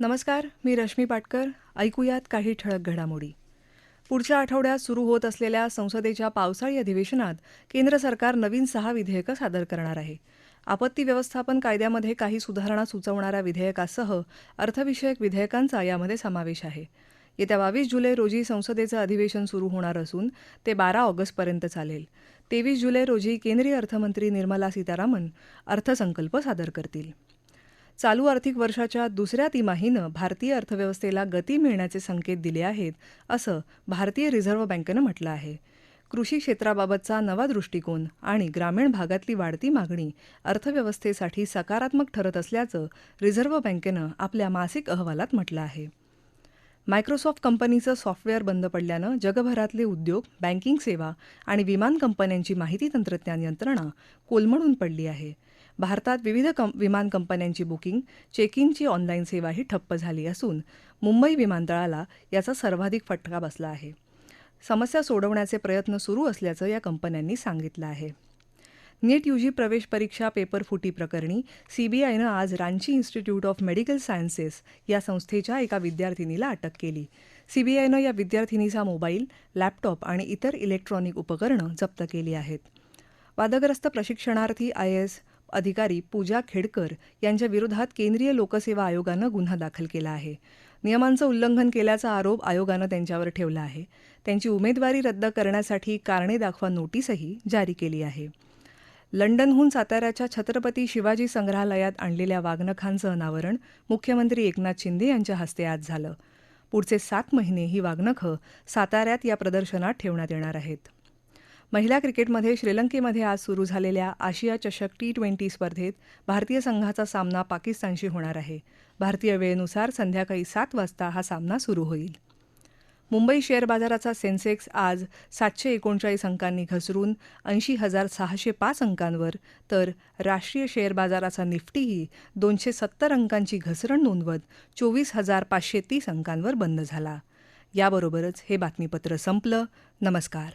नमस्कार मी रश्मी पाटकर. ऐकूयात काही ठळक घडामोडी. पुढच्या आठवड्यात सुरू होत असलेल्या संसदेच्या पावसाळी अधिवेशनात केंद्र सरकार नवीन सहा विधेयकं सादर करणार आहे. आपत्ती व्यवस्थापन कायद्यामध्ये काही सुधारणा सुचवणाऱ्या विधेयकासह अर्थविषयक विधेयकांचा यामध्ये समावेश आहे. येत्या बावीस जुलै रोजी संसदेचं अधिवेशन सुरू होणार असून ते बारा ऑगस्टपर्यंत चालेल. तेवीस जुलै रोजी केंद्रीय अर्थमंत्री निर्मला सीतारामन अर्थसंकल्प सादर करतील. चालू आर्थिक वर्षाच्या दुसऱ्या तिमाहीनं भारतीय अर्थव्यवस्थेला गती मिळण्याचे संकेत दिले आहेत असं भारतीय रिझर्व्ह बँकेनं म्हटलं आहे. कृषी क्षेत्राबाबतचा नवा दृष्टिकोन आणि ग्रामीण भागातली वाढती मागणी अर्थव्यवस्थेसाठी सकारात्मक ठरत असल्याचं रिझर्व्ह बँकेनं आपल्या मासिक अहवालात म्हटलं आहे. मायक्रोसॉफ्ट कंपनीचं सॉफ्टवेअर बंद पडल्यानं जगभरातले उद्योग बँकिंग सेवा आणि विमान कंपन्यांची माहिती तंत्रज्ञान यंत्रणा कोलमडून पडली आहे. भारतात विविध कं विमान कंपन्यांची बुकिंग चेक इनची ऑनलाईन सेवाही ठप्प झाली असून मुंबई विमानतळाला याचा सर्वाधिक फटका बसला आहे. समस्या सोडवण्याचे प्रयत्न सुरू असल्याचं या कंपन्यांनी सांगितलं आहे. नीट यूजी प्रवेश परीक्षा पेपर फुटी प्रकरणी सीबीआयनं आज Ranchi institute of medical sciences या संस्थेच्या एका विद्यार्थिनीला अटक केली. सीबीआयनं या विद्यार्थिनीचा मोबाईल लॅपटॉप आणि इतर इलेक्ट्रॉनिक उपकरणं जप्त केली आहेत. वादग्रस्त प्रशिक्षणार्थी आय एस अधिकारी पूजा खेडकर यांच्या विरोधात केंद्रीय लोकसेवा आयोगानं गुन्हा दाखल केला आहे. नियमांचं उल्लंघन केल्याचा आरोप आयोगानं त्यांच्यावर ठेवला आहे. त्यांची उमेदवारी रद्द करण्यासाठी कारणे दाखवा नोटीसही जारी केली आहे. लंडनहून साताऱ्याच्या छत्रपती शिवाजी संग्रहालयात आणलेल्या वाघनखांचं अनावरण मुख्यमंत्री एकनाथ शिंदे यांच्या हस्ते आज झालं. पुढचे सात महिने ही वाघनखं साताऱ्यात या प्रदर्शनात ठेवण्यात येणार आहेत. महिला क्रिकेटमध्ये श्रीलंकेमध्ये आज सुरू झालेल्या आशिया चषक टी ट्वेंटी स्पर्धेत भारतीय संघाचा सामना पाकिस्तानशी होणार आहे. भारतीय वेळेनुसार संध्याकाळी सात वाजता हा सामना सुरू होईल. मुंबई शेअर बाजाराचा सेन्सेक्स आज सातशे एकोणचाळीस अंकांनी घसरून ऐंशी हजार सहाशे पाच अंकांवर तर राष्ट्रीय शेअर बाजाराचा निफ्टीही दोनशे सत्तर अंकांची घसरण नोंदवत चोवीस हजार पाचशे तीस अंकांवर बंद झाला. याबरोबरच हे बातमीपत्र संपलं. नमस्कार.